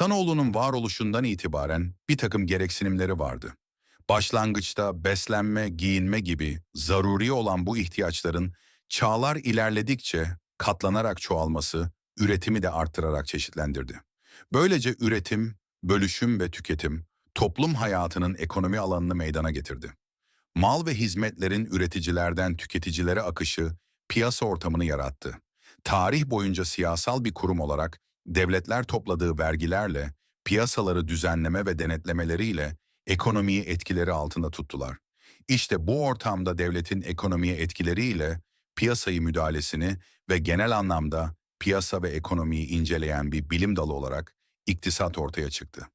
İnsanoğlunun varoluşundan itibaren bir takım gereksinimleri vardı. Başlangıçta beslenme, giyinme gibi zaruri olan bu ihtiyaçların çağlar ilerledikçe katlanarak çoğalması, üretimi de arttırarak çeşitlendirdi. Böylece üretim, bölüşüm ve tüketim, toplum hayatının ekonomi alanını meydana getirdi. Mal ve hizmetlerin üreticilerden tüketicilere akışı, piyasa ortamını yarattı. Tarih boyunca siyasal bir kurum olarak devletler topladığı vergilerle, piyasaları düzenleme ve denetlemeleriyle ekonomiyi etkileri altında tuttular. İşte bu ortamda devletin ekonomiye etkileriyle piyasayı müdahalesini ve genel anlamda piyasa ve ekonomiyi inceleyen bir bilim dalı olarak iktisat ortaya çıktı.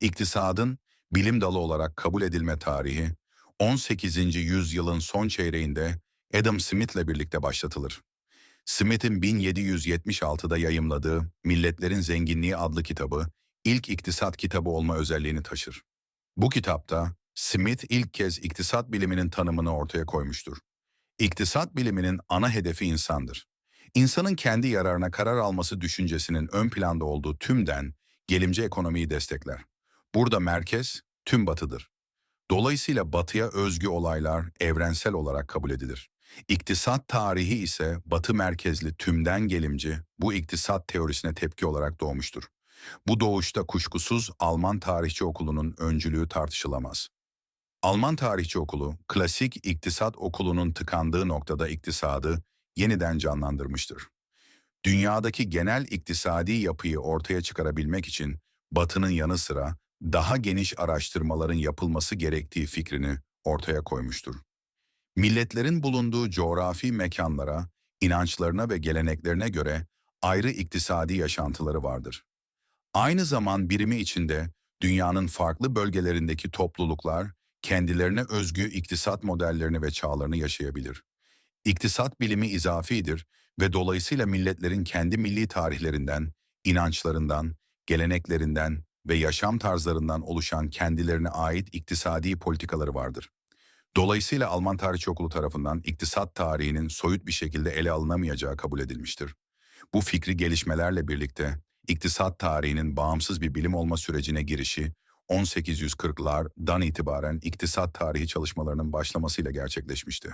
İktisadın bilim dalı olarak kabul edilme tarihi 18. yüzyılın son çeyreğinde Adam Smith'le birlikte başlatılır. Smith'in 1776'da yayımladığı Milletlerin Zenginliği adlı kitabı ilk iktisat kitabı olma özelliğini taşır. Bu kitapta Smith ilk kez iktisat biliminin tanımını ortaya koymuştur. İktisat biliminin ana hedefi insandır. İnsanın kendi yararına karar alması düşüncesinin ön planda olduğu tümden gelimci ekonomiyi destekler. Burada merkez tüm batıdır. Dolayısıyla batıya özgü olaylar evrensel olarak kabul edilir. İktisat tarihi ise batı merkezli tümden gelimci bu iktisat teorisine tepki olarak doğmuştur. Bu doğuşta kuşkusuz Alman Tarihçi Okulu'nun öncülüğü tartışılamaz. Alman Tarihçi Okulu, klasik iktisat okulunun tıkandığı noktada iktisadı yeniden canlandırmıştır. Dünyadaki genel iktisadi yapıyı ortaya çıkarabilmek için Batı'nın yanı sıra daha geniş araştırmaların yapılması gerektiği fikrini ortaya koymuştur. Milletlerin bulunduğu coğrafi mekanlara, inançlarına ve geleneklerine göre ayrı iktisadi yaşantıları vardır. Aynı zaman birimi içinde dünyanın farklı bölgelerindeki topluluklar kendilerine özgü iktisat modellerini ve çağlarını yaşayabilir. İktisat bilimi izafidir ve dolayısıyla milletlerin kendi milli tarihlerinden, inançlarından, geleneklerinden ve yaşam tarzlarından oluşan kendilerine ait iktisadi politikaları vardır. Dolayısıyla Alman Tarihçi Okulu tarafından iktisat tarihinin soyut bir şekilde ele alınamayacağı kabul edilmiştir. Bu fikri gelişmelerle birlikte iktisat tarihinin bağımsız bir bilim olma sürecine girişi 1840'lardan itibaren iktisat tarihi çalışmalarının başlamasıyla gerçekleşmişti.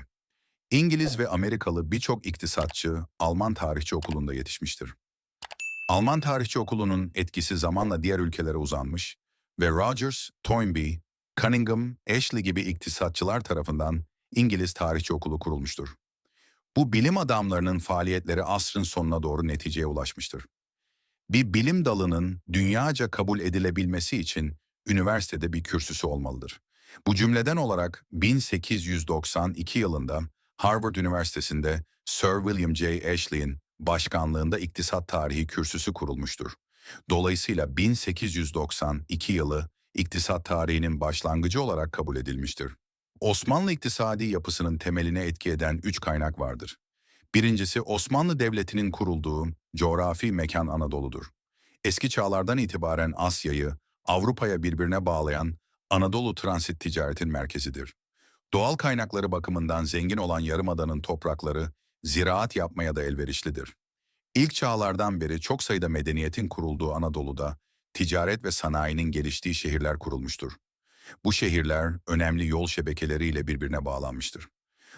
İngiliz ve Amerikalı birçok iktisatçı Alman Tarihçi Okulu'nda yetişmiştir. Alman Tarihçi Okulu'nun etkisi zamanla diğer ülkelere uzanmış ve Rogers, Toynbee, Cunningham, Ashley gibi iktisatçılar tarafından İngiliz Tarihçi Okulu kurulmuştur. Bu bilim adamlarının faaliyetleri asrın sonuna doğru neticeye ulaşmıştır. Bir bilim dalının dünyaca kabul edilebilmesi için üniversitede bir kürsüsü olmalıdır. Bu cümleden olarak 1892 yılında Harvard Üniversitesi'nde Sir William J. Ashley'in başkanlığında iktisat tarihi kürsüsü kurulmuştur. Dolayısıyla 1892 yılı iktisat tarihinin başlangıcı olarak kabul edilmiştir. Osmanlı iktisadi yapısının temeline etki eden üç kaynak vardır. Birincisi Osmanlı Devleti'nin kurulduğu coğrafi mekan Anadolu'dur. Eski çağlardan itibaren Asya'yı Avrupa'ya birbirine bağlayan Anadolu transit ticaretin merkezidir. Doğal kaynakları bakımından zengin olan Yarımada'nın toprakları ziraat yapmaya da elverişlidir. İlk çağlardan beri çok sayıda medeniyetin kurulduğu Anadolu'da ticaret ve sanayinin geliştiği şehirler kurulmuştur. Bu şehirler önemli yol şebekeleriyle birbirine bağlanmıştır.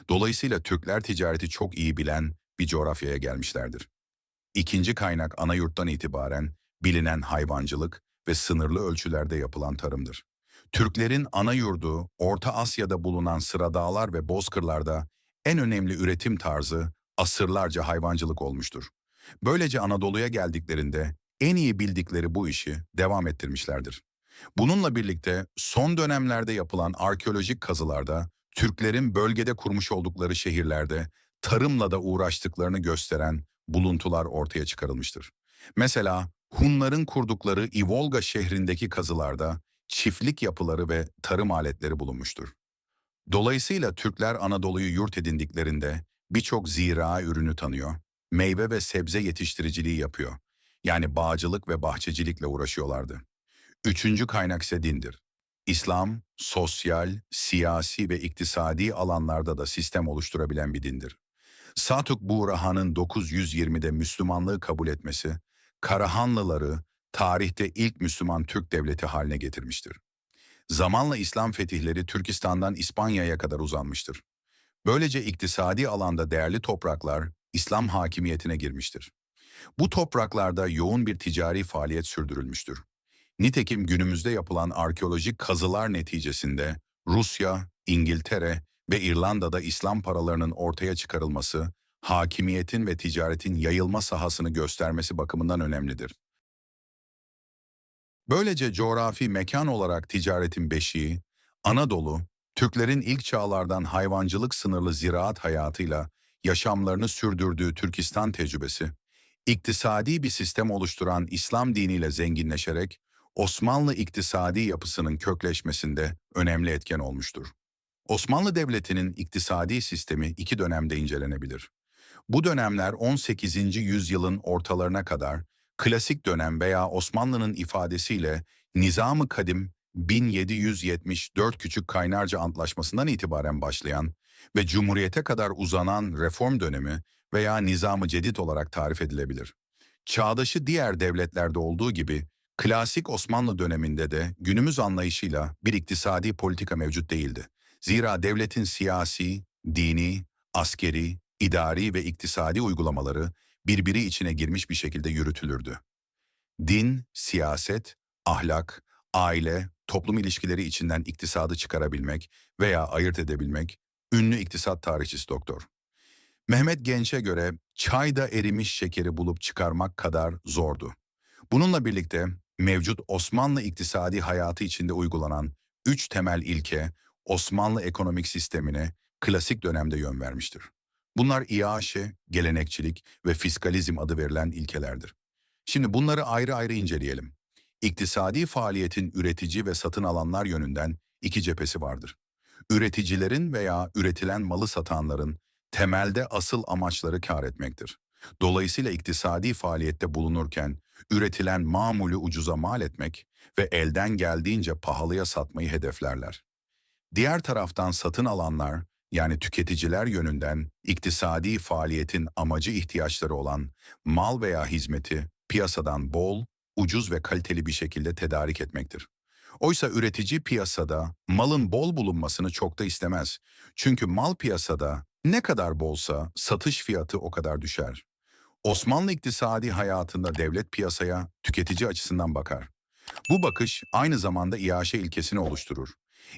Dolayısıyla Türkler ticareti çok iyi bilen bir coğrafyaya gelmişlerdir. İkinci kaynak ana yurttan itibaren bilinen hayvancılık ve sınırlı ölçülerde yapılan tarımdır. Türklerin ana yurdu Orta Asya'da bulunan sıradağlar ve bozkırlarda en önemli üretim tarzı asırlarca hayvancılık olmuştur. Böylece Anadolu'ya geldiklerinde en iyi bildikleri bu işi devam ettirmişlerdir. Bununla birlikte son dönemlerde yapılan arkeolojik kazılarda Türklerin bölgede kurmuş oldukları şehirlerde tarımla da uğraştıklarını gösteren buluntular ortaya çıkarılmıştır. Mesela Hunların kurdukları İvolga şehrindeki kazılarda çiftlik yapıları ve tarım aletleri bulunmuştur. Dolayısıyla Türkler Anadolu'yu yurt edindiklerinde birçok zira ürünü tanıyor, meyve ve sebze yetiştiriciliği yapıyor. Yani bağcılık ve bahçecilikle uğraşıyorlardı. Üçüncü kaynak ise dindir. İslam, sosyal, siyasi ve iktisadi alanlarda da sistem oluşturabilen bir dindir. Satuk Buğrahan'ın 920'de Müslümanlığı kabul etmesi, Karahanlıları tarihte ilk Müslüman Türk devleti haline getirmiştir. Zamanla İslam fetihleri Türkistan'dan İspanya'ya kadar uzanmıştır. Böylece iktisadi alanda değerli topraklar İslam hakimiyetine girmiştir. Bu topraklarda yoğun bir ticari faaliyet sürdürülmüştür. Nitekim günümüzde yapılan arkeolojik kazılar neticesinde Rusya, İngiltere ve İrlanda'da İslam paralarının ortaya çıkarılması, hakimiyetin ve ticaretin yayılma sahasını göstermesi bakımından önemlidir. Böylece coğrafi mekan olarak ticaretin beşiği, Anadolu, Türklerin ilk çağlardan hayvancılık sınırlı ziraat hayatıyla yaşamlarını sürdürdüğü Türkistan tecrübesi, iktisadi bir sistem oluşturan İslam diniyle zenginleşerek Osmanlı iktisadi yapısının kökleşmesinde önemli etken olmuştur. Osmanlı Devleti'nin iktisadi sistemi iki dönemde incelenebilir. Bu dönemler 18. yüzyılın ortalarına kadar klasik dönem veya Osmanlı'nın ifadesiyle Nizam-ı Kadim 1774 Küçük Kaynarca Antlaşması'ndan itibaren başlayan ve Cumhuriyete kadar uzanan reform dönemi veya Nizam-ı Cedid olarak tarif edilebilir. Çağdaşı diğer devletlerde olduğu gibi klasik Osmanlı döneminde de günümüz anlayışıyla bir iktisadi politika mevcut değildi. Zira devletin siyasi, dini, askeri, idari ve iktisadi uygulamaları birbiri içine girmiş bir şekilde yürütülürdü. Din, siyaset, ahlak, aile, toplum ilişkileri içinden iktisadı çıkarabilmek veya ayırt edebilmek, ünlü iktisat tarihçisi doktor. Mehmet Genç'e göre çayda erimiş şekeri bulup çıkarmak kadar zordu. Bununla birlikte mevcut Osmanlı iktisadi hayatı içinde uygulanan üç temel ilke Osmanlı ekonomik sistemine klasik dönemde yön vermiştir. Bunlar iaşe, gelenekçilik ve fiskalizm adı verilen ilkelerdir. Şimdi bunları ayrı ayrı inceleyelim. İktisadi faaliyetin üretici ve satın alanlar yönünden iki cephesi vardır. Üreticilerin veya üretilen malı satanların temelde asıl amaçları kar etmektir. Dolayısıyla iktisadi faaliyette bulunurken üretilen mamulü ucuza mal etmek ve elden geldiğince pahalıya satmayı hedeflerler. Diğer taraftan satın alanlar yani tüketiciler yönünden iktisadi faaliyetin amacı ihtiyaçları olan mal veya hizmeti piyasadan bol, ucuz ve kaliteli bir şekilde tedarik etmektir. Oysa üretici piyasada malın bol bulunmasını çok da istemez. Çünkü mal piyasada ne kadar bolsa satış fiyatı o kadar düşer. Osmanlı iktisadi hayatında devlet piyasaya tüketici açısından bakar. Bu bakış aynı zamanda iaşe ilkesini oluşturur.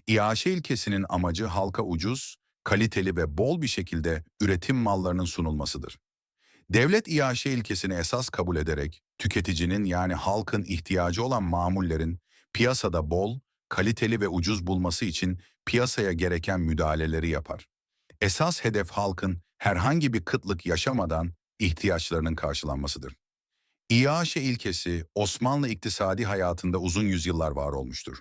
İAŞ ilkesinin amacı halka ucuz, kaliteli ve bol bir şekilde üretim mallarının sunulmasıdır. Devlet İAŞ ilkesini esas kabul ederek tüketicinin yani halkın ihtiyacı olan mamullerin piyasada bol, kaliteli ve ucuz bulması için piyasaya gereken müdahaleleri yapar. Esas hedef halkın herhangi bir kıtlık yaşamadan ihtiyaçlarının karşılanmasıdır. İAŞ ilkesi Osmanlı iktisadi hayatında uzun yüzyıllar var olmuştur.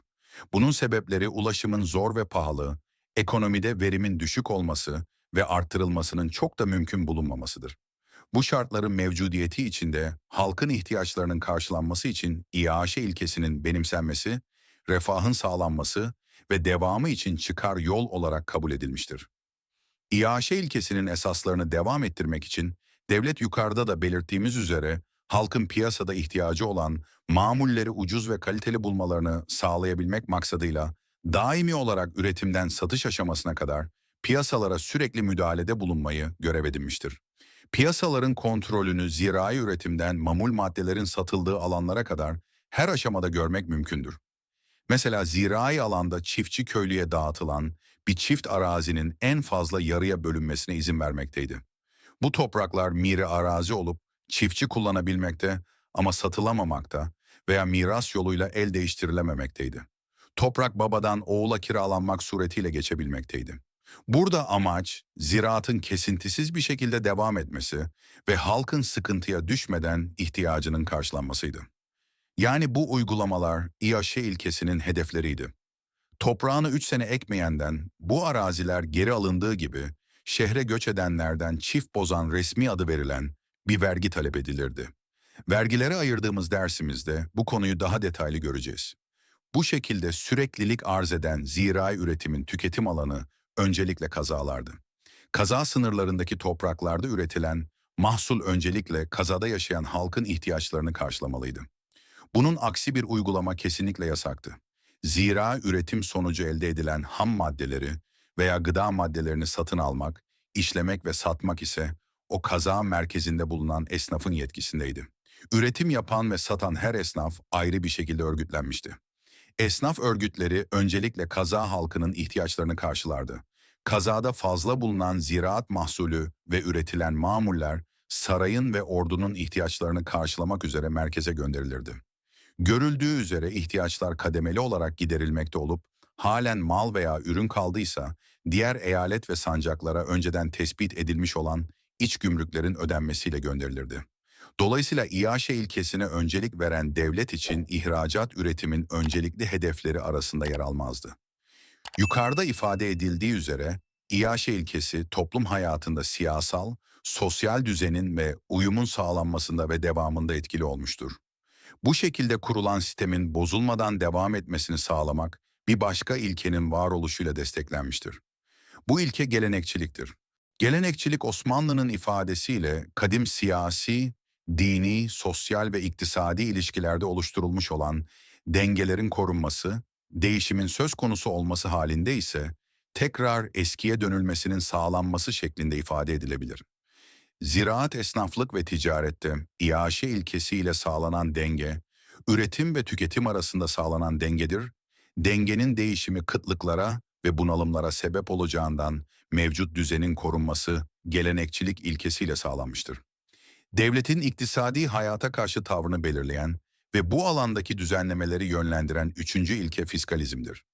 Bunun sebepleri ulaşımın zor ve pahalı, ekonomide verimin düşük olması ve arttırılmasının çok da mümkün bulunmamasıdır. Bu şartların mevcudiyeti içinde halkın ihtiyaçlarının karşılanması için İAŞ ilkesinin benimsenmesi, refahın sağlanması ve devamı için çıkar yol olarak kabul edilmiştir. İAŞ ilkesinin esaslarını devam ettirmek için devlet yukarıda da belirttiğimiz üzere halkın piyasada ihtiyacı olan mamulleri ucuz ve kaliteli bulmalarını sağlayabilmek maksadıyla daimi olarak üretimden satış aşamasına kadar piyasalara sürekli müdahalede bulunmayı görev edinmiştir. Piyasaların kontrolünü zirai üretimden mamul maddelerin satıldığı alanlara kadar her aşamada görmek mümkündür. Mesela zirai alanda çiftçi köylüye dağıtılan bir çift arazinin en fazla yarıya bölünmesine izin vermekteydi. Bu topraklar miri arazi olup çiftçi kullanabilmekte ama satılamamakta veya miras yoluyla el değiştirilememekteydi. Toprak babadan oğula kiralanmak suretiyle geçebilmekteydi. Burada amaç ziraatın kesintisiz bir şekilde devam etmesi ve halkın sıkıntıya düşmeden ihtiyacının karşılanmasıydı. Yani bu uygulamalar İAŞ ilkesinin hedefleriydi. Toprağını üç sene ekmeyenden bu araziler geri alındığı gibi şehre göç edenlerden çift bozan resmi adı verilen bir vergi talep edilirdi. Vergilere ayırdığımız dersimizde bu konuyu daha detaylı göreceğiz. Bu şekilde süreklilik arz eden zirai üretimin tüketim alanı öncelikle kazalardı. Kaza sınırlarındaki topraklarda üretilen mahsul öncelikle kazada yaşayan halkın ihtiyaçlarını karşılamalıydı. Bunun aksi bir uygulama kesinlikle yasaktı. Zira üretim sonucu elde edilen ham maddeleri veya gıda maddelerini satın almak, işlemek ve satmak ise o kaza merkezinde bulunan esnafın yetkisindeydi. Üretim yapan ve satan her esnaf ayrı bir şekilde örgütlenmişti. Esnaf örgütleri öncelikle kaza halkının ihtiyaçlarını karşılardı. Kazada fazla bulunan ziraat mahsulü ve üretilen mamuller sarayın ve ordunun ihtiyaçlarını karşılamak üzere merkeze gönderilirdi. Görüldüğü üzere ihtiyaçlar kademeli olarak giderilmekte olup halen mal veya ürün kaldıysa diğer eyalet ve sancaklara önceden tespit edilmiş olan iç gümrüklerin ödenmesiyle gönderilirdi. Dolayısıyla İAŞE ilkesine öncelik veren devlet için ihracat üretimin öncelikli hedefleri arasında yer almazdı. Yukarıda ifade edildiği üzere İAŞE ilkesi toplum hayatında siyasal, sosyal düzenin ve uyumun sağlanmasında ve devamında etkili olmuştur. Bu şekilde kurulan sistemin bozulmadan devam etmesini sağlamak bir başka ilkenin varoluşuyla desteklenmiştir. Bu ilke gelenekçiliktir. Gelenekçilik Osmanlı'nın ifadesiyle kadim siyasi, dini, sosyal ve iktisadi ilişkilerde oluşturulmuş olan dengelerin korunması, değişimin söz konusu olması halinde ise tekrar eskiye dönülmesinin sağlanması şeklinde ifade edilebilir. Ziraat, esnaflık ve ticarette iaşe ilkesiyle sağlanan denge, üretim ve tüketim arasında sağlanan dengedir. Dengenin değişimi kıtlıklara ve bunalımlara sebep olacağından mevcut düzenin korunması gelenekçilik ilkesiyle sağlanmıştır. Devletin iktisadi hayata karşı tavrını belirleyen ve bu alandaki düzenlemeleri yönlendiren üçüncü ilke fiskalizmdir.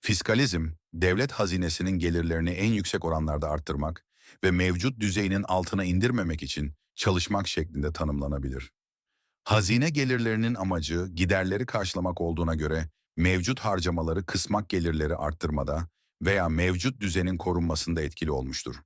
Fiskalizm, devlet hazinesinin gelirlerini en yüksek oranlarda arttırmak ve mevcut düzeyinin altına indirmemek için çalışmak şeklinde tanımlanabilir. Hazine gelirlerinin amacı giderleri karşılamak olduğuna göre mevcut harcamaları kısmak gelirleri arttırmada veya mevcut düzenin korunmasında etkili olmuştur.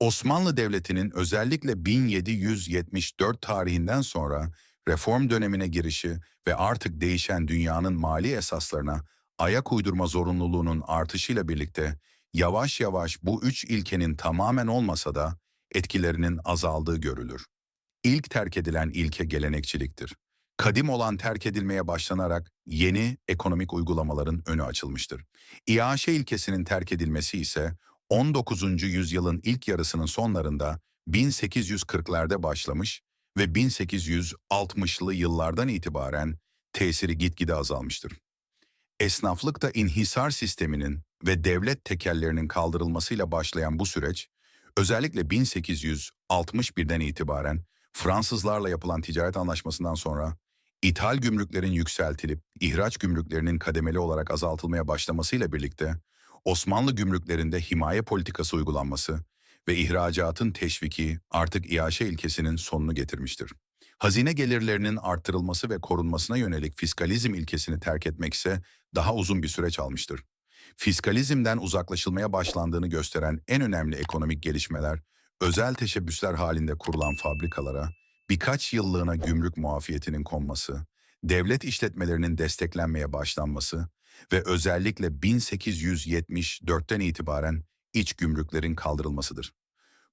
Osmanlı Devleti'nin özellikle 1774 tarihinden sonra reform dönemine girişi ve artık değişen dünyanın mali esaslarına ayak uydurma zorunluluğunun artışıyla birlikte yavaş yavaş bu üç ilkenin tamamen olmasa da etkilerinin azaldığı görülür. İlk terk edilen ilke gelenekçiliktir. Kadim olan terk edilmeye başlanarak yeni ekonomik uygulamaların önü açılmıştır. İAŞe ilkesinin terk edilmesi ise 19. yüzyılın ilk yarısının sonlarında 1840'lerde başlamış ve 1860'lı yıllardan itibaren tesiri gitgide azalmıştır. Esnaflıkta inhisar sisteminin ve devlet tekellerinin kaldırılmasıyla başlayan bu süreç, özellikle 1861'den itibaren Fransızlarla yapılan ticaret anlaşmasından sonra ithal gümrüklerin yükseltilip ihraç gümrüklerinin kademeli olarak azaltılmaya başlamasıyla birlikte Osmanlı gümrüklerinde himaye politikası uygulanması ve ihracatın teşviki artık iaşe ilkesinin sonunu getirmiştir. Hazine gelirlerinin arttırılması ve korunmasına yönelik fiskalizm ilkesini terk etmek ise daha uzun bir süreç almıştır. Fiskalizmden uzaklaşılmaya başlandığını gösteren en önemli ekonomik gelişmeler, özel teşebbüsler halinde kurulan fabrikalara birkaç yıllığına gümrük muafiyetinin konması, devlet işletmelerinin desteklenmeye başlanması ve özellikle 1874'ten itibaren iç gümrüklerin kaldırılmasıdır.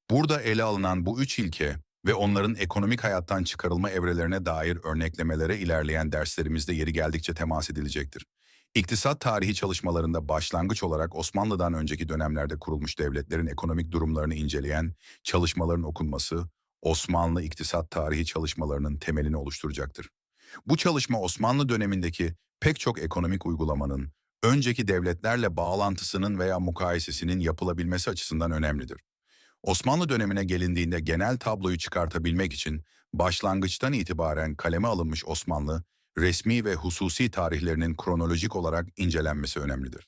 Burada ele alınan bu üç ilke ve onların ekonomik hayattan çıkarılma evrelerine dair örneklemelere ilerleyen derslerimizde yeri geldikçe temas edilecektir. İktisat tarihi çalışmalarında başlangıç olarak Osmanlı'dan önceki dönemlerde kurulmuş devletlerin ekonomik durumlarını inceleyen çalışmaların okunması, Osmanlı iktisat tarihi çalışmalarının temelini oluşturacaktır. Bu çalışma Osmanlı dönemindeki pek çok ekonomik uygulamanın, önceki devletlerle bağlantısının veya mukayesesinin yapılabilmesi açısından önemlidir. Osmanlı dönemine gelindiğinde genel tabloyu çıkartabilmek için başlangıçtan itibaren kaleme alınmış Osmanlı, resmi ve hususi tarihlerinin kronolojik olarak incelenmesi önemlidir.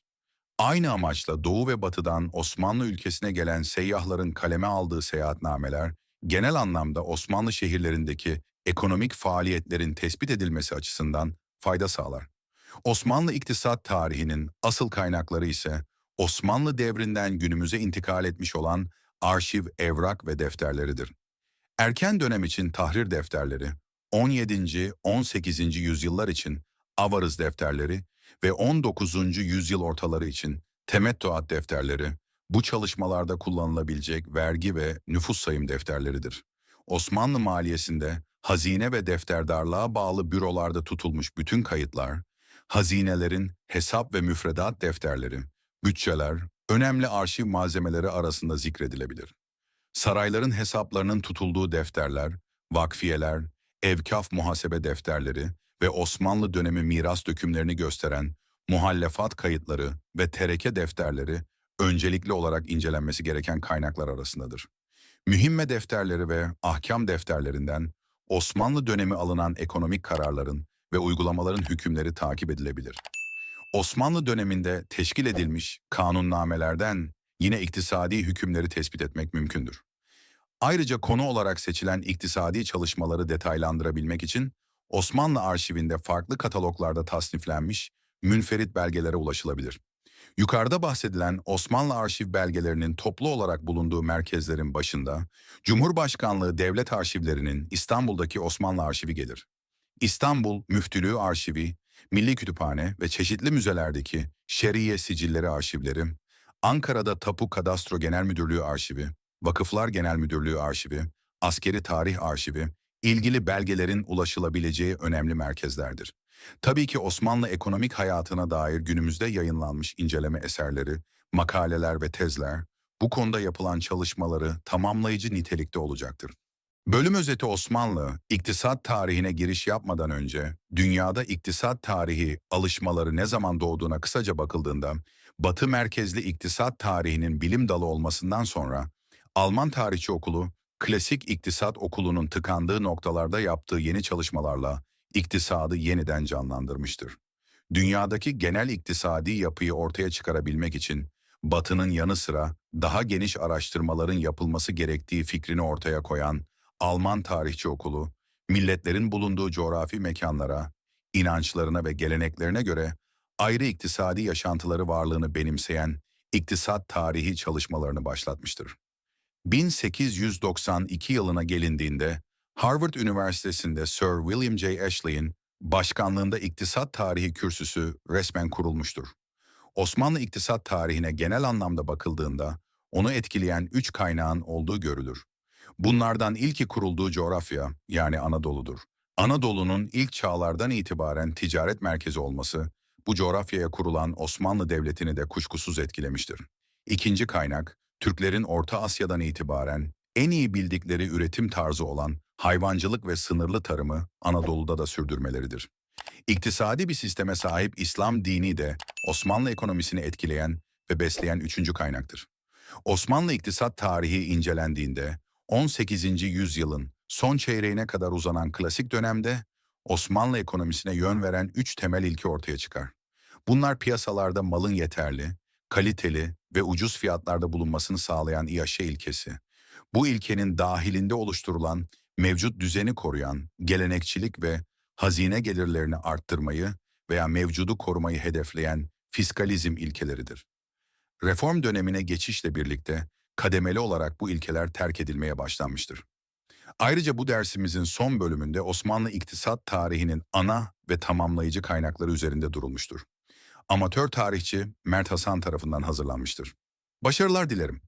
Aynı amaçla Doğu ve Batı'dan Osmanlı ülkesine gelen seyyahların kaleme aldığı seyahatnameler, genel anlamda Osmanlı şehirlerindeki ekonomik faaliyetlerin tespit edilmesi açısından fayda sağlar. Osmanlı iktisat tarihinin asıl kaynakları ise Osmanlı devrinden günümüze intikal etmiş olan arşiv, evrak ve defterleridir. Erken dönem için tahrir defterleri, 17. 18. yüzyıllar için avarız defterleri ve 19. yüzyıl ortaları için temettuat defterleri, bu çalışmalarda kullanılabilecek vergi ve nüfus sayım defterleridir. Osmanlı maliyesinde hazine ve defterdarlığa bağlı bürolarda tutulmuş bütün kayıtlar, hazinelerin hesap ve müfredat defterleri, bütçeler, önemli arşiv malzemeleri arasında zikredilebilir. Sarayların hesaplarının tutulduğu defterler, vakfiyeler, evkaf muhasebe defterleri ve Osmanlı dönemi miras dökümlerini gösteren muhallefat kayıtları ve tereke defterleri öncelikli olarak incelenmesi gereken kaynaklar arasındadır. Mühimme defterleri ve ahkam defterlerinden Osmanlı dönemi alınan ekonomik kararların ve uygulamaların hükümleri takip edilebilir. Osmanlı döneminde teşkil edilmiş kanunnamelerden yine iktisadi hükümleri tespit etmek mümkündür. Ayrıca konu olarak seçilen iktisadi çalışmaları detaylandırabilmek için Osmanlı arşivinde farklı kataloglarda tasniflenmiş münferit belgelere ulaşılabilir. Yukarıda bahsedilen Osmanlı arşiv belgelerinin toplu olarak bulunduğu merkezlerin başında Cumhurbaşkanlığı Devlet Arşivleri'nin İstanbul'daki Osmanlı Arşivi gelir. İstanbul Müftülüğü Arşivi, Milli Kütüphane ve çeşitli müzelerdeki Şeriye Sicilleri Arşivleri, Ankara'da Tapu Kadastro Genel Müdürlüğü Arşivi, Vakıflar Genel Müdürlüğü Arşivi, Askeri Tarih Arşivi, ilgili belgelerin ulaşılabileceği önemli merkezlerdir. Tabii ki Osmanlı ekonomik hayatına dair günümüzde yayınlanmış inceleme eserleri, makaleler ve tezler, bu konuda yapılan çalışmaları tamamlayıcı nitelikte olacaktır. Bölüm özeti Osmanlı, iktisat tarihine giriş yapmadan önce, dünyada iktisat tarihi alışmaları ne zaman doğduğuna kısaca bakıldığında, Batı merkezli iktisat tarihinin bilim dalı olmasından sonra, Alman Tarihçi Okulu, Klasik İktisat Okulu'nun tıkandığı noktalarda yaptığı yeni çalışmalarla iktisadı yeniden canlandırmıştır. Dünyadaki genel iktisadi yapıyı ortaya çıkarabilmek için Batı'nın yanı sıra daha geniş araştırmaların yapılması gerektiği fikrini ortaya koyan Alman Tarihçi Okulu, milletlerin bulunduğu coğrafi mekanlara, inançlarına ve geleneklerine göre ayrı iktisadi yaşantıları varlığını benimseyen iktisat tarihi çalışmalarını başlatmıştır. 1892 yılına gelindiğinde Harvard Üniversitesi'nde Sir William J. Ashley'in başkanlığında iktisat tarihi kürsüsü resmen kurulmuştur. Osmanlı iktisat tarihine genel anlamda bakıldığında onu etkileyen üç kaynağın olduğu görülür. Bunlardan ilki kurulduğu coğrafya yani Anadolu'dur. Anadolu'nun ilk çağlardan itibaren ticaret merkezi olması bu coğrafyaya kurulan Osmanlı Devleti'ni de kuşkusuz etkilemiştir. İkinci kaynak, Türklerin Orta Asya'dan itibaren en iyi bildikleri üretim tarzı olan hayvancılık ve sınırlı tarımı Anadolu'da da sürdürmeleridir. İktisadi bir sisteme sahip İslam dini de Osmanlı ekonomisini etkileyen ve besleyen üçüncü kaynaktır. Osmanlı iktisat tarihi incelendiğinde 18. yüzyılın son çeyreğine kadar uzanan klasik dönemde Osmanlı ekonomisine yön veren üç temel ilke ortaya çıkar. Bunlar piyasalarda malın yeterli, kaliteli ve ucuz fiyatlarda bulunmasını sağlayan İAŞE ilkesi. Bu ilkenin dahilinde oluşturulan mevcut düzeni koruyan gelenekçilik ve hazine gelirlerini arttırmayı veya mevcudu korumayı hedefleyen fiskalizm ilkeleridir. Reform dönemine geçişle birlikte kademeli olarak bu ilkeler terk edilmeye başlanmıştır. Ayrıca bu dersimizin son bölümünde Osmanlı iktisat tarihinin ana ve tamamlayıcı kaynakları üzerinde durulmuştur. Amatör tarihçi Mert Hasan tarafından hazırlanmıştır. Başarılar dilerim.